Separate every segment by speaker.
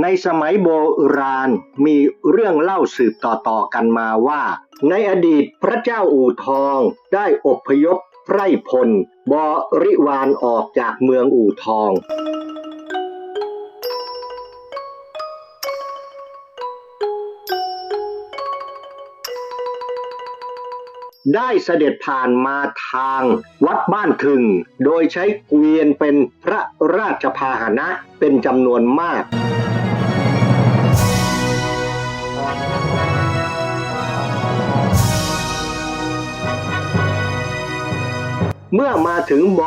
Speaker 1: ในสมัยโบราณมีเรื่องเล่าสืบต่อๆกันมาว่า ในอดีตพระเจ้าอู่ทองได้อพยพไพร่พล บริวารออกจากเมืองอู่ทองได้เสด็จผ่านมาทางวัดบ้านถึง โดยใช้เกวียนเป็นพระราชพาหนะเป็นจำนวนมาก เมื่อมาถึงบ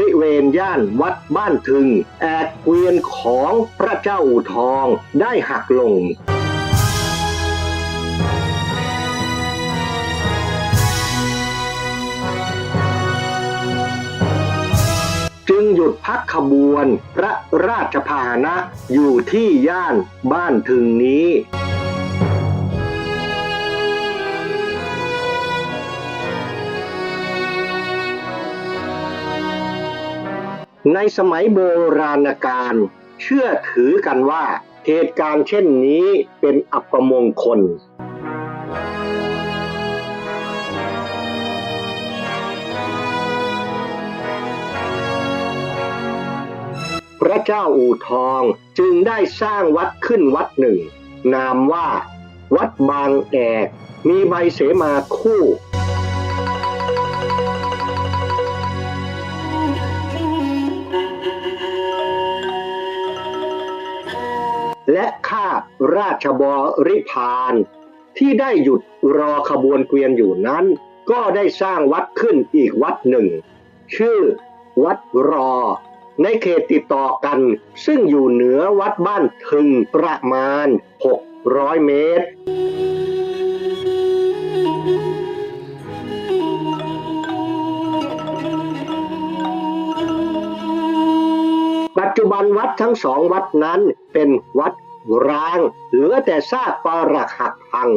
Speaker 1: ริเวณย่านวัดบ้านถึง แอกเกวียนของพระเจ้าอู่ทองได้หักลงจึงหยุดพักขบวนพระราชพาหนะอยู่ที่ย่านบ้านถึงนี้ ในสมัยโบราณกาลเชื่อถือกันว่า เหตุการณ์เช่นนี้เป็นอัปมงคล พระเจ้าอู่ทองจึงได้สร้างวัดขึ้นวัดหนึ่ง นามว่า วัดบางแอกมีใบเสมาคู่ และข้าราชบริพารที่ได้หยุดรอขบวนเกวียนอยู่นั้น ก็ได้สร้างวัดขึ้นอีกวัดหนึ่ง ชื่อวัดรอ ในเขตติดต่อกัน ซึ่งอยู่เหนือวัดบ้านถึงประมาณ 600 เมตรปัจจุบันวัดทั้งสองวัดนั้นเป็นวัด ร้างเหลือแต่ซากปรักหักพัง